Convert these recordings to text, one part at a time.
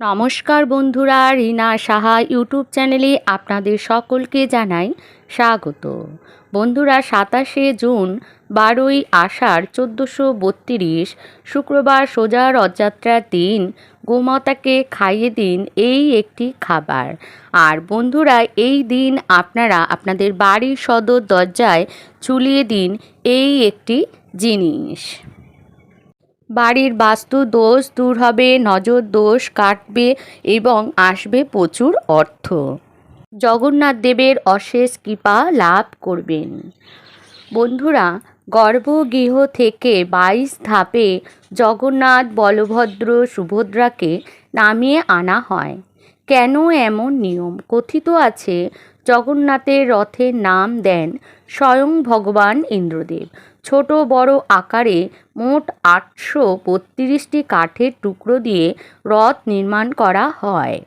নমস্কার বন্ধুরা, রিনা সাহা ইউটিউব চ্যানেলে আপনাদের সকলকে জানাই স্বাগত। বন্ধুরা, সাতাশে জুন, বারোই আষাঢ়, চোদ্দোশো বত্রিশ, শুক্রবার সোজা রথযাত্রার দিন, গোমাতাকে খাইয়ে দিন এই একটি খাবার। আর বন্ধুরা, এই দিন আপনারা আপনাদের বাড়ির সদর দরজায় ঝুলিয়ে দিন এই একটি জিনিস। বাড়ির বাস্তু দোষ দূর হবে, নজর দোষ কাটবে এবং আসবে প্রচুর অর্থ। জগন্নাথ দেবের অশেষ কৃপা লাভ করবেন। বন্ধুরা, গর্ভগৃহ থেকে বাইশ ধাপে জগন্নাথ বলভদ্র সুভদ্রাকে নামিয়ে আনা হয়। কেন এমন নিয়ম? কথিত আছে জগন্নাথের রথের নাম দেন স্বয়ং ভগবান ইন্দ্রদেব। ছোট বড় আকারে মোট আটশো বত্রিশটি কাঠের টুকরো দিয়ে রথ নির্মাণ করা হয়।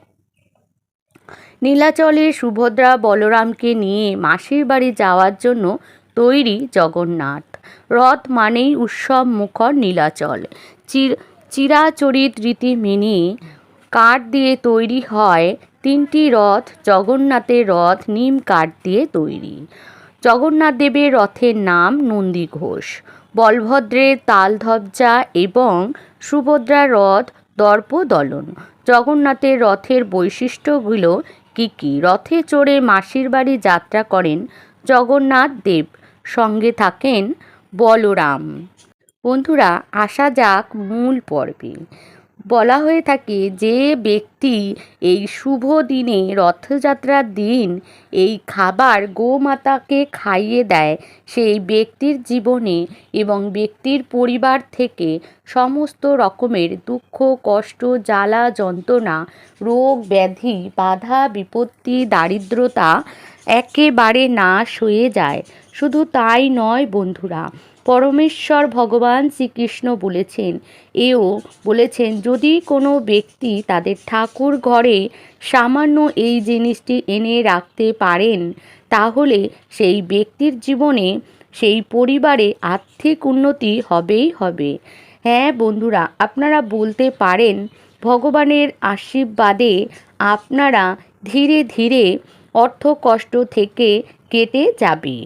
নীলাচলে সুভদ্রা বলরামকে নিয়ে মাসির বাড়ি যাওয়ার জন্য তৈরি জগন্নাথ। রথ মানেই উৎসব মুখর নীলাচল। চির, চিরাচরিত রীতি মেনে কাঠ দিয়ে তৈরি হয় তিনটি রথ, জগন্নাথের রথ, নিম কাঠ দিয়ে তৈরি। জগন্নাথ দেবের রথের নাম নন্দী ঘোষ। বলভদ্রের তালধ্বজা এবং সুভদ্রার রথ দর্পদলন। জগন্নাথের রথের বৈশিষ্ট্যগুলো কী কী? রথে চড়ে মাসির বাড়ি যাত্রা করেন জগন্নাথ দেব। সঙ্গে থাকেন বলরাম। বন্ধুরা, আসা যাক মূল পর্বে। বলা হয়ে থাকে যে ব্যক্তি এই শুভ দিনে রথযাত্রার দিন এই খাবার গোমাতাকে খাইয়ে দেয়, সেই ব্যক্তির জীবনে এবং ব্যক্তির পরিবার থেকে সমস্ত রকমের দুঃখ, কষ্ট, জ্বালা, যন্ত্রণা, রোগ, ব্যাধি, বাধা, বিপত্তি, দারিদ্রতা একেবারে নাশ হয়ে যায়। শুধু তাই নয় বন্ধুরা পরমেশ্বর ভগবান শ্রীকৃষ্ণ বলেছেন। এও বলেছেন, যদি কোনো ব্যক্তি তাদের ঠাকুর ঘরে সামান্য এই জিনিসটি এনে রাখতে পারেন, তাহলে সেই ব্যক্তির জীবনে সেই পরিবারে আর্থিক উন্নতি হবেই হবে। হ্যাঁ বন্ধুরা, আপনারা বলতে পারেন, ভগবানের আশীর্বাদে আপনারা ধীরে ধীরে অর্থ কষ্ট থেকে কেটে যাবে।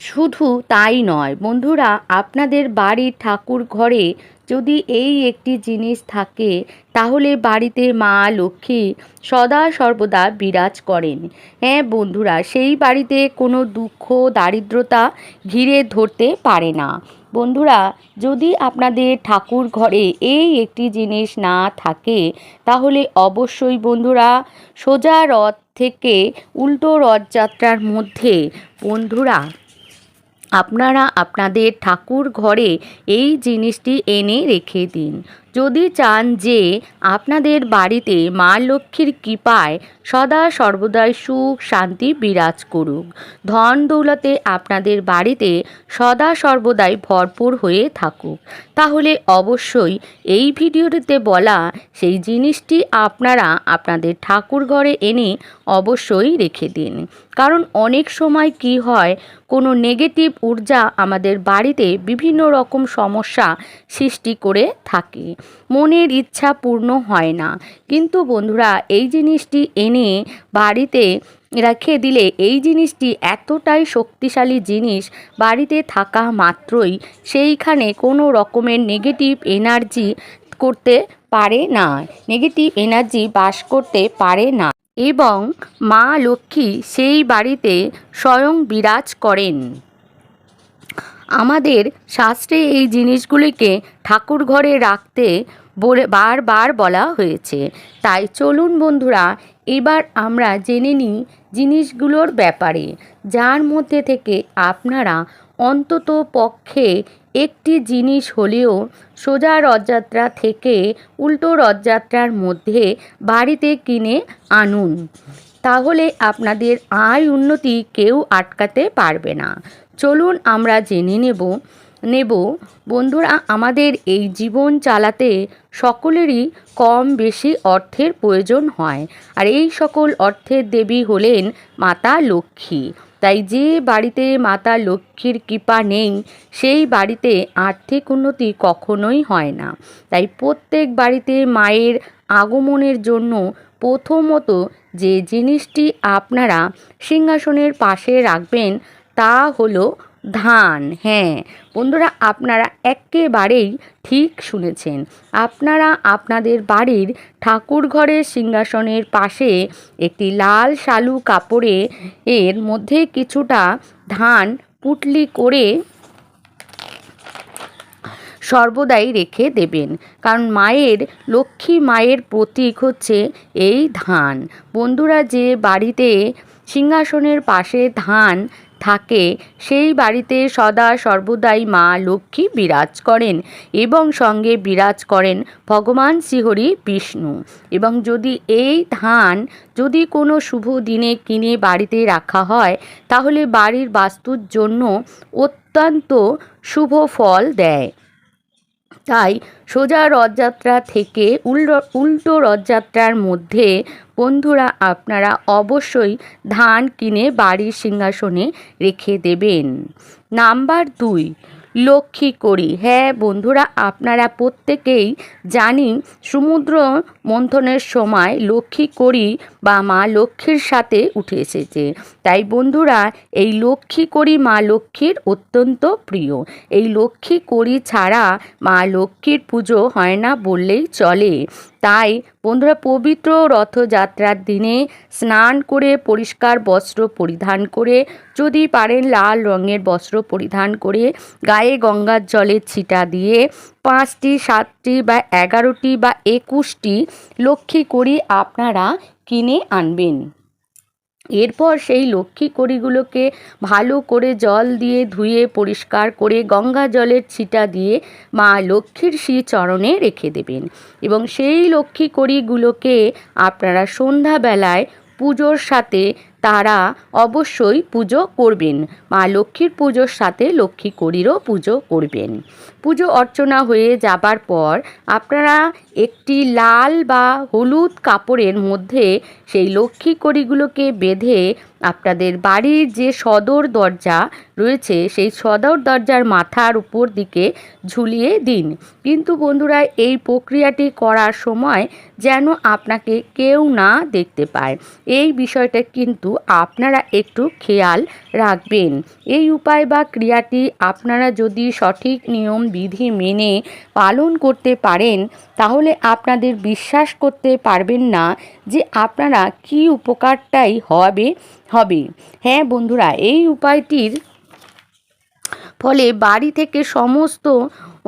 শুধু তাই নয়, বন্ধুরা, আপনাদের বাড়ির ঠাকুর ঘরে যদি এই একটি জিনিস থাকে, তাহলে বাড়িতে মা লক্ষ্মী সদা সর্বদা বিরাজ করেন। হ্যাঁ বন্ধুরা, সেই বাড়িতে কোনো দুঃখ, দারিদ্রতা ঘিরে ধরতে পারে না। বন্ধুরা, যদি আপনাদের ঠাকুর ঘরে এই একটি জিনিস না থাকে, তাহলে অবশ্যই বন্ধুরা, সোজা রথ থেকে উল্টো রথযাত্রার মধ্যে, বন্ধুরা আপনারা আপনাদের ঠাকুর ঘরে এই জিনিসটি এনে রেখে দিন। যদি চান যে আপনাদের বাড়িতে মা লক্ষ্মীর কৃপায় সদা সর্বদাই সুখ শান্তি বিরাজ করুক, ধন দৌলতে আপনাদের বাড়িতে সদা সর্বদাই ভরপুর হয়ে থাকুক। তাহলে অবশ্যই এই ভিডিওটিতে বলা সেই জিনিসটি আপনারা আপনাদের ঠাকুর ঘরে এনে অবশ্যই রেখে দিন। কারণ অনেক সময় কি হয়, কোনো নেগেটিভ ঊর্জা আমাদের বাড়িতে বিভিন্ন রকম সমস্যা সৃষ্টি করে থাকে। মনের ইচ্ছা পূর্ণ হয় না। কিন্তু বন্ধুরা, এই জিনিসটি এনে বাড়িতে রেখে দিলে এই জিনিসটি এতটাই শক্তিশালী জিনিস বাড়িতে থাকা মাত্রই সেইখানে কোনো রকমের নেগেটিভ এনার্জি করতে পারে না। নেগেটিভ এনার্জি বাস করতে পারে না। এবং মা লক্ষ্মী সেই বাড়িতে স্বয়ং বিরাজ করেন। আমাদের শাস্ত্রে এই জিনিসগুলিকে ঠাকুর ঘরে রাখতে বারবার বলা হয়েছে। তাই চলুন বন্ধুরা, এবার আমরা জেনে নিই জিনিসগুলোর ব্যাপারে। যার মধ্যে থেকে আপনারা অন্তত পক্ষে একটি জিনিস হলেও সোজা রথযাত্রা থেকে উল্টো রথযাত্রার মধ্যে বাড়িতে কিনে আনুন। তাহলে আপনাদের আয় উন্নতি কেউ আটকাতে পারবে না। চলুন আমরা জেনে নেব নেব, বন্ধুরা, আমাদের এই জীবন চালাতে সকলেরই কম বেশি অর্থের প্রয়োজন হয়। আর এই সকল অর্থের দেবী হলেন মাতা লক্ষ্মী। তাই যে বাড়িতে মাতা লক্ষ্মীর কৃপা নেই, সেই বাড়িতে আর্থিক উন্নতি কখনোই হয় না। তাই প্রত্যেক বাড়িতে মায়ের আগমনের জন্য প্রথমত যে জিনিসটি আপনারা সিংহাসনের পাশে রাখবেন তা হলো ধান। হ্যাঁ বন্ধুরা আপনারা একেবারেই ঠিক শুনেছেন। আপনারা আপনাদের বাড়ির ঠাকুর ঘরের সিংহাসনের পাশে একটি লাল শালু কাপড়ে এর মধ্যে কিছুটা ধান পুটলি করে সর্বদাই রেখে দেবেন। কারণ মায়ের, লক্ষ্মী মায়ের প্রতীক হচ্ছে এই ধান। বন্ধুরা যে বাড়িতে সিংহাসনের পাশে ধান থাকে, সেই বাড়িতে সদা সর্বদাই মা লক্ষ্মী বিরাজ করেন এবং সঙ্গে বিরাজ করেন ভগবান শ্রীহরি বিষ্ণু। এবং যদি এই ধান যদি কোনো শুভ দিনে কিনে বাড়িতে রাখা হয়, তাহলে বাড়ির বাস্তুর জন্য অত্যন্ত শুভ ফল দেয়। তাই সোজা রথযাত্রা থেকে উল্টো রথযাত্রার মধ্যে বন্ধুরা আপনারা অবশ্যই ধান কিনে বাড়ির সিংহাসনে রেখে দেবেন। নাম্বার দুই লক্ষ্মী করি। হ্যাঁ বন্ধুরা, আপনারা প্রত্যেকেই জানি সমুদ্র মন্থনের সময় লক্ষ্মী করি বা মা লক্ষ্মীর সাথে উঠে এসেছে। তাই বন্ধুরা, এই লক্ষ্মী করি মা লক্ষ্মীর অত্যন্ত প্রিয়। এই লক্ষ্মী করি ছাড়া মা লক্ষ্মীর পুজো হয় না বললেই চলে। তাই বন্ধুরা পবিত্র রথযাত্রার দিনে স্নান করে পরিষ্কার বস্ত্র পরিধান করে, যদি পারেন লাল রঙের বস্ত্র পরিধান করে, গায়ে গঙ্গার জলের ছিটা দিয়ে পাঁচটি, সাতটি বা এগারোটি বা একুশটি লক্ষ্মী করি আপনারা কিনে আনবেন। এরপর সেই লক্ষ্মী কড়িগুলোকে ভালো করে জল দিয়ে ধুয়ে পরিষ্কার করে গঙ্গা জলের ছিটা দিয়ে মা লক্ষ্মীর শ্রী চরণে রেখে দেবেন। এবং সেই লক্ষ্মী কড়িগুলোকে আপনারা সন্ধ্যাবেলায় পুজোর সাথে তারা অবশ্যই পুজো করবেন। মা লক্ষ্মীর পুজোর সাথে লক্ষ্মী করিরও পুজো করবেন। পুজো অর্চনা হয়ে যাবার পর আপনারা একটি লাল বা হলুদ কাপড়ের মধ্যে সেই লক্ষ্মী করিগুলোকে বেঁধে আপনাদের বাড়ির যে সদর দরজা রয়েছে, সেই সদর দরজার মাথার উপর দিকে ঝুলিয়ে দিন। কিন্তু বন্ধুরা, এই প্রক্রিয়াটি করার সময় যেন আপনাকে কেউ না দেখতে পায়। এই বিষয়টা কিন্তু আপনারা একটু খেয়াল রাখবেন। এই উপায় বা ক্রিয়াটি আপনারা যদি সঠিক নিয়ম, বিধি মেনে পালন করতে পারেন তাহলে আপনাদের বিশ্বাস করতে পারবেন না যে আপনারা কি উপকারটাই হবে হবে। হ্যাঁ বন্ধুরা, এই উপায়টির ফলে বাড়ি থেকে সমস্ত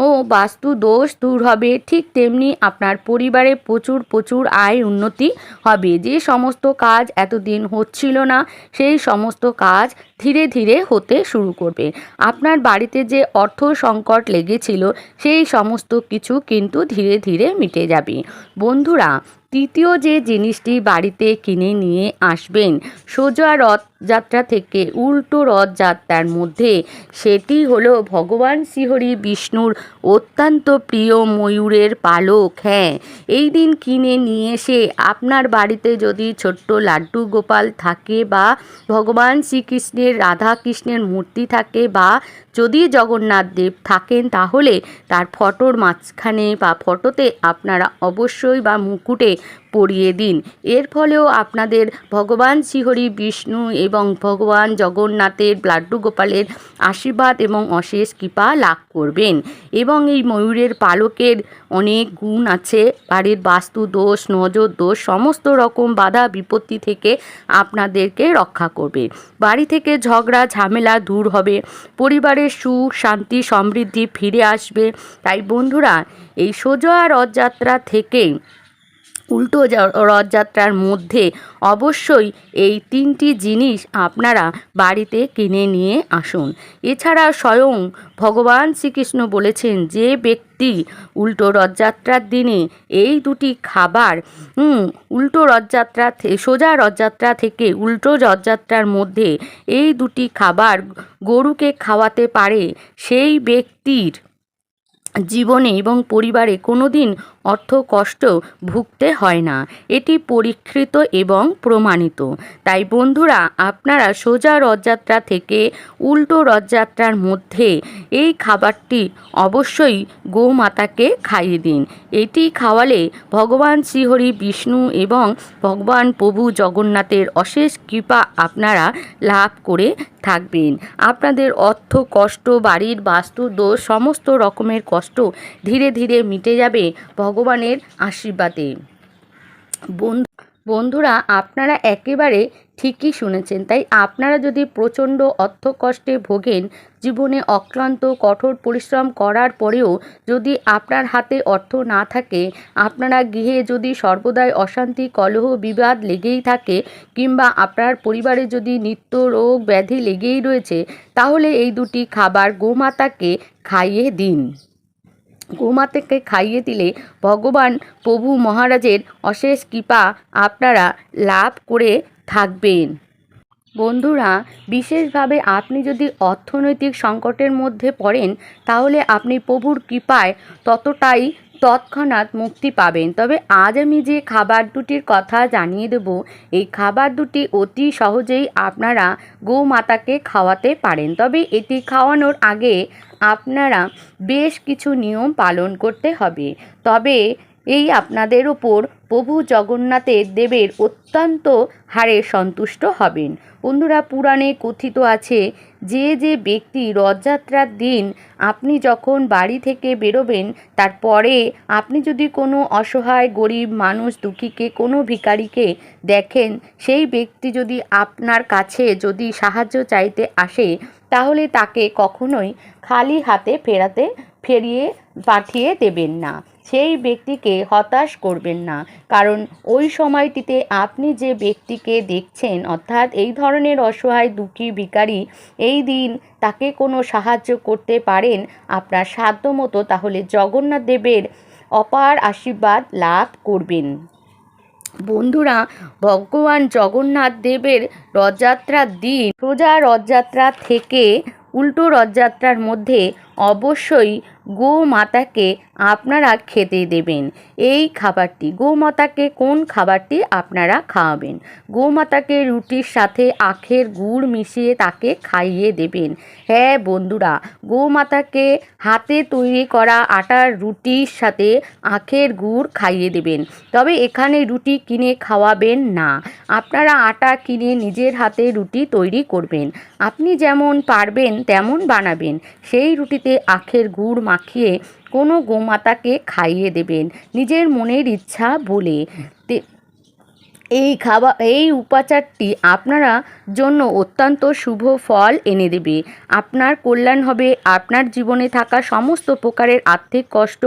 ও বাস্তু দোষ দূর হবে। ঠিক তেমনি আপনার পরিবারে প্রচুর প্রচুর আয় উন্নতি হবে। যে সমস্ত কাজ এতদিন হচ্ছিল না, সেই সমস্ত কাজ ধীরে ধীরে হতে শুরু করবে। আপনার বাড়িতে যে অর্থ সংকট লেগেছিল, সেই সমস্ত কিছু কিন্তু ধীরে ধীরে মিটে যাবে। বন্ধুরা, তৃতীয় যে জিনিসটি বাড়িতে কিনে নিয়ে আসবেন, সোজা রথযাত্রা থেকে উল্টো রথযাত্রার মধ্যে সেটি হলো ভগবান শ্রীহরি বিষ্ণুর অত্যন্ত প্রিয় ময়ূরের পালক। হ্যাঁ এই দিন কিনে নিয়ে এসে আপনার বাড়িতে যদি ছোট্ট লাড্ডু গোপাল থাকে বা ভগবান শ্রীকৃষ্ণের রাধা কৃষ্ণের মূর্তি থাকে বা যদি জগন্নাথ দেব থাকেন তাহলে তার ফটোর মাঝখানে বা ফটোতে আপনারা অবশ্যই বা মুকুটে পরিয়ে দিন। এর ফলেও আপনাদের ভগবান শ্রীহরি বিষ্ণু এবং ভগবান জগন্নাথের লাড্ডু গোপালের আশীর্বাদ এবং অশেষ কৃপা লাভ করবেন। এবং এই ময়ূরের পালকের অনেক গুণ আছে। বাড়ির বাস্তু দোষ, নজর দোষ, সমস্ত রকম বাধা বিপত্তি থেকে আপনাদেরকে রক্ষা করবে। বাড়ি থেকে ঝগড়া, ঝামেলা দূর হবে। পরিবারের সুখ, শান্তি, সমৃদ্ধি ফিরে আসবে। তাই বন্ধুরা, এই সোজা রথযাত্রা থেকে উল্টো রথযাত্রার মধ্যে অবশ্যই এই তিনটি জিনিস আপনারা বাড়িতে কিনে নিয়ে আসুন। এছাড়া স্বয়ং ভগবান শ্রীকৃষ্ণ বলেছেন যে ব্যক্তি উল্টো রথযাত্রার দিনে এই দুটি খাবার উল্টো রথযাত্রা সোজা রথযাত্রা থেকে উল্টো রথযাত্রার মধ্যে এই দুটি খাবার গরুকে খাওয়াতে পারে, সেই ব্যক্তির জীবনে এবং পরিবারে কোনো দিন অর্থ কষ্ট ভুগতে হয় না। এটি পরীক্ষিত এবং প্রমাণিত। তাই বন্ধুরা, আপনারা সোজা রথযাত্রা থেকে উল্টো রথযাত্রার মধ্যে এই খাবারটি অবশ্যই গোমাতাকে খাইয়ে দিন। এটি খাওয়ালে ভগবান শ্রীহরি বিষ্ণু এবং ভগবান প্রভু জগন্নাথের অশেষ কৃপা আপনারা লাভ করে থাকবেন। আপনাদের অর্থ, কষ্ট, বাড়ির বাস্তু দোষ সমস্ত রকমের কষ্ট ধীরে ধীরে মিটে যাবে। ভগবানের আশীর্বাদে। বন্ধু, বন্ধুরা, আপনারা একেবারে ঠিকই শুনেছেন। তাই আপনারা যদি প্রচণ্ড অর্থ কষ্টে ভোগেন, জীবনে অক্লান্ত, কঠোর পরিশ্রম করার পরেও যদি আপনার হাতে অর্থ না থাকে, আপনারা গৃহে যদি সর্বদাই অশান্তি, কলহ, বিবাদ লেগেই থাকে, কিংবা আপনার পরিবারে যদি নিত্য রোগ ব্যাধি লেগেই রয়েছে, তাহলে এই দুটি খাবার গোমাতাকে খাইয়ে দিন। গোমাতাকে খাইয়ে দিলে ভগবান প্রভু মহারাজের অশেষ কৃপা আপনারা লাভ করে থাকবেন। বন্ধুরা, বিশেষভাবে আপনি যদি অর্থনৈতিক সংকটের মধ্যে পড়েন, তাহলে আপনি প্রভুর কৃপায় ততটাই তৎক্ষণাৎ মুক্তি পাবেন। তবে আজ আমি যে খাবার দুটির কথা জানিয়ে দেব, এই খাবার দুটি অতি সহজেই আপনারা গোমাতাকে খাওয়াতে পারেন। তবে এটি খাওয়ানোর আগে আপনারা বেশ কিছু নিয়ম পালন করতে হবে। তবে এই আপনাদের ওপর প্রভু জগন্নাথের দেবের অত্যন্ত হারে সন্তুষ্ট হবেন। বন্ধুরা, পুরাণে কথিত আছে, যে যে ব্যক্তি রথযাত্রার দিন আপনি যখন বাড়ি থেকে বেরোবেন, তারপরে আপনি যদি কোনো অসহায়, গরিব মানুষ, দুঃখীকে, কোনো ভিখারিকে দেখেন, সেই ব্যক্তি যদি আপনার কাছে যদি সাহায্য চাইতে আসে, তাহলে তাকে কখনোই খালি হাতে ফেরাতে, ফেরিয়ে পাঠিয়ে দেবেন না। সেই ব্যক্তিকে হতাশ করবেন না। কারণ ওই সময়টিতে আপনি যে ব্যক্তিকে দেখছেন, অর্থাৎ এই ধরনের অসহায়, দুঃখী, ভিখারি, এই দিন তাকে কোনো সাহায্য করতে পারেন আপনার সাধ্যমতো, তাহলে জগন্নাথ দেবের অপার আশীর্বাদ লাভ করবেন। বন্ধুরা, ভগবান জগন্নাথ দেবের রথযাত্রার দিন সোজা রথযাত্রা থেকে উল্টো রথযাত্রার মধ্যে অবশ্যই গোমাতাকে আপনারা খেতে দেবেন। এই খাবারটি, গোমাতাকে কোন খাবারটি আপনারা খাওয়াবেন? গোমাতাকে রুটির সাথে আখের গুড় মিশিয়ে তাকে খাইয়ে দেবেন। হ্যাঁ বন্ধুরা, গোমাতাকে হাতে তৈরি করা আটার রুটির সাথে আখের গুড় খাইয়ে দেবেন। তবে এখানে রুটি কিনে খাওয়াবেন না। আপনারা আটা কিনে নিজের হাতে রুটি তৈরি করবেন। আপনি যেমন পারবেন তেমন বানাবেন। সেই রুটিতে আখের গুড় মাখিয়ে কোনো গোমাতাকে খাইয়ে দেবেন। নিজের মনের ইচ্ছা বলে। এই খাবার এই উপাচারটি আপনারা জন্য অত্যন্ত শুভ ফল এনে দেবে। আপনার কল্যাণ হবে, আপনার জীবনে থাকা সমস্ত প্রকারের আর্থিক কষ্ট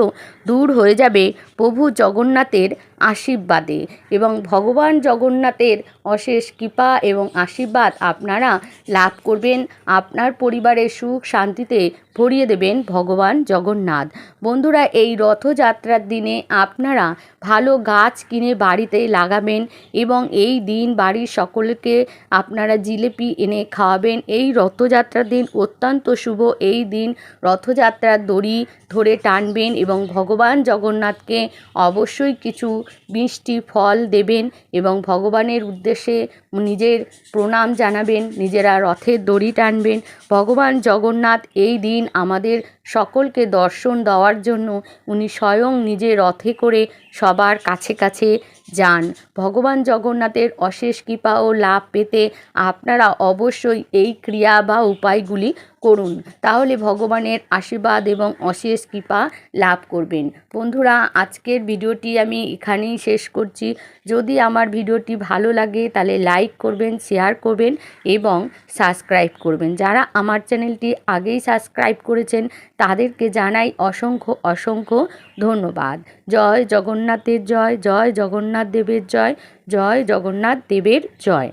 দূর হয়ে যাবে প্রভু জগন্নাথের আশীর্বাদে। এবং ভগবান জগন্নাথের অশেষ কৃপা এবং আশীর্বাদ আপনারা লাভ করবেন, আপনার পরিবারের সুখ শান্তিতে ভরিয়ে দেবেন ভগবান জগন্নাথ। বন্ধুরা, এই রথযাত্রার দিনে আপনারা ভালো গাছ কিনে বাড়িতে লাগাবেন এবং এই দিন বাড়ির সকলকে আপনারা জিলেপি এনে খাওয়াবেন এই রথযাত্রার দিন অত্যন্ত শুভ। এই দিন রথযাত্রার দড়ি ধরে টানবেন এবং ভগবান জগন্নাথকে অবশ্যই কিছু মিষ্টি ফল দেবেন এবং ভগবানের উদ্দেশ্যে নিজের প্রণাম জানাবেন, নিজেরা রথের দড়ি টানবেন। ভগবান জগন্নাথ এই দিন আমাদের সকলকে দর্শন দেওয়ার জন্য উনি স্বয়ং নিজে রথে করে সবার কাছে কাছে যান। ভগবান জগন্নাথের অশেষ কৃপা ও লাভ পেতে আপনারা অবশ্যই এই ক্রিয়া বা উপায়গুলি করুন। তাহলে ভগবানের আশীর্বাদ এবং অশেষ কৃপা লাভ করবেন। বন্ধুরা, আজকের ভিডিওটি আমি এখানেই শেষ করছি। যদি আমার ভিডিওটি ভালো লাগে, তাহলে লাইক করবেন, শেয়ার করবেন এবং সাবস্ক্রাইব করবেন। যারা আমার চ্যানেলটি আগেই সাবস্ক্রাইব করেছেন, তাদেরকে জানাই অসংখ্য অসংখ্য ধন্যবাদ। জয় জগন্নাথের জয় জয় জগন্নাথ দেবের জয় জয় জগন্নাথ দেবের জয়।